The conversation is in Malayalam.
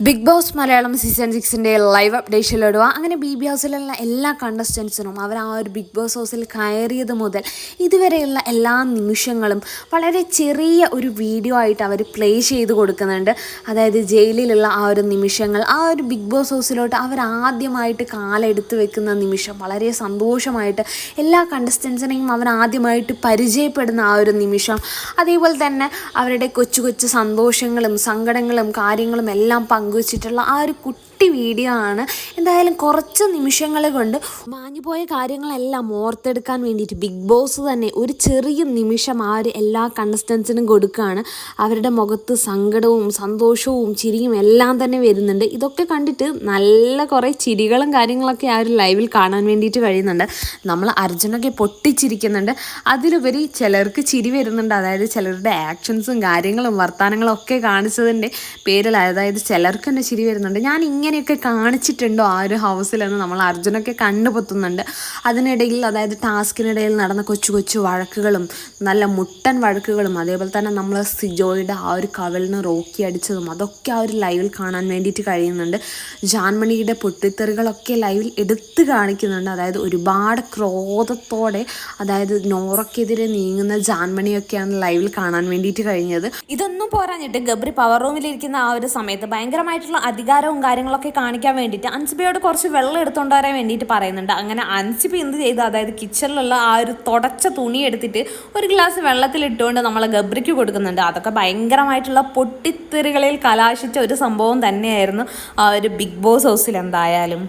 ബിഗ് ബോസ് മലയാളം സീസൺ സിക്സിന്റെ ലൈവ് അപ്ഡേഷനിലിടുക അങ്ങനെ ബി ബി ഹൗസിലുള്ള എല്ലാ കണ്ടസ്റ്റൻസിനും അവർ ആ ഒരു ബിഗ് ബോസ് ഹൗസിൽ കയറിയത് മുതൽ ഇതുവരെയുള്ള എല്ലാ നിമിഷങ്ങളും വളരെ ചെറിയ ഒരു വീഡിയോ ആയിട്ട് അവർ പ്ലേ ചെയ്ത് കൊടുക്കുന്നുണ്ട്. അതായത് ജയിലിലുള്ള ആ ഒരു നിമിഷങ്ങൾ ആ ഒരു ബിഗ് ബോസ് ഹൗസിലോട്ട് അവർ ആദ്യമായിട്ട് കാലെടുത്ത് വെക്കുന്ന നിമിഷം വളരെ സന്തോഷമായിട്ട് എല്ലാ കണ്ടസ്റ്റൻസിനെയും അവർ ആദ്യമായിട്ട് പരിചയപ്പെടുന്ന ആ ഒരു നിമിഷം. അതേപോലെ തന്നെ അവരുടെ കൊച്ചു കൊച്ചു സന്തോഷങ്ങളും സങ്കടങ്ങളും കാര്യങ്ങളും എല്ലാം പങ്കുവച്ചിട്ടുള്ള ആ ഒരു കുട്ടി വീഡിയോ ആണ്. എന്തായാലും കുറച്ച് നിമിഷങ്ങൾ കൊണ്ട് മാഞ്ഞുപോയ കാര്യങ്ങളെല്ലാം ഓർത്തെടുക്കാൻ വേണ്ടിയിട്ട് ബിഗ് ബോസ് തന്നെ ഒരു ചെറിയ നിമിഷം ആ ഒരു എല്ലാ കണ്ടസ്റ്റൻസിനും കൊടുക്കുകയാണ് അവരുടെ മുഖത്ത് സങ്കടവും സന്തോഷവും ചിരിയും എല്ലാം തന്നെ വരുന്നുണ്ട്. ഇതൊക്കെ കണ്ടിട്ട് നല്ല കുറേ ചിരികളും കാര്യങ്ങളൊക്കെ ആ ഒരു ലൈവിൽ കാണാൻ വേണ്ടിയിട്ട് കഴിയുന്നുണ്ട്. നമ്മൾ അർജുനൊക്കെ പൊട്ടിച്ചിരിക്കുന്നുണ്ട്. അതിലുപരി ചിലർക്ക് ചിരി വരുന്നുണ്ട്. അതായത് ചിലരുടെ ആക്ഷൻസും കാര്യങ്ങളും വർത്തമാനങ്ങളും ഒക്കെ കാണിച്ചതിന്റെ പേരിൽ അതായത് ചിലർക്ക് തന്നെ ചിരി വരുന്നുണ്ട്. ഞാൻ ഇങ്ങനെയൊക്കെ കാണിച്ചിട്ടുണ്ടോ ആ ഒരു ഹൗസിലെന്ന് നമ്മൾ അർജുനൊക്കെ കണ്ടുപൊത്തുന്നുണ്ട് അതിനിടയിൽ അതായത് ടാസ്കിനിടയിൽ നടന്ന കൊച്ചു കൊച്ചു വഴക്കുകളും നല്ല മുട്ടൻ വഴക്കുകളും അതേപോലെ തന്നെ നമ്മൾ സിജോയുടെ ആ ഒരു കവലിന് റോക്കി അടിച്ചതും അതൊക്കെ ആ ഒരു ലൈവിൽ കാണാൻ വേണ്ടിയിട്ട് കഴിയുന്നുണ്ട്. ജാൻമണിയുടെ പൊട്ടിത്തെറികളൊക്കെ ലൈവിൽ എടുത്തു കാണിക്കുന്നുണ്ട്. അതായത് ഒരുപാട് ക്രോധത്തോടെ അതായത് നോറക്കെതിരെ നീങ്ങുന്ന ജാൻമണിയൊക്കെയാണ് ലൈവിൽ കാണാൻ വേണ്ടിയിട്ട് കഴിഞ്ഞത്. ഇതൊന്നും പോരാഞ്ഞിട്ട് ഗബ്രി പവർ റൂമിലിരിക്കുന്ന ആ ഒരു സമയത്ത് ഭയങ്കരമായിട്ടുള്ള അധികാരവും കാര്യങ്ങളൊക്കെ കാണിക്കാൻ വേണ്ടിയിട്ട് അൻസിബയോട് കുറച്ച് വെള്ളം എടുത്തുകൊണ്ട് വരാൻ വേണ്ടിയിട്ട് പറയുന്നുണ്ട്. അങ്ങനെ അൻസിബി എന്ത് ചെയ്തു? അതായത് കിച്ചണിലുള്ള ആ ഒരു തുടച്ച തുണി എടുത്തിട്ട് ഒരു ഗ്ലാസ് വെള്ളത്തിൽ ഇട്ടുകൊണ്ട് നമ്മളെ ഗബ്രിക്ക് കൊടുക്കുന്നുണ്ട്. അതൊക്കെ ഭയങ്കരമായിട്ടുള്ള പൊട്ടിത്തെറികളിൽ കലാശിച്ച ഒരു സംഭവം തന്നെയായിരുന്നു ആ ഒരു ബിഗ് ബോസ് ഹൗസിൽ എന്തായാലും.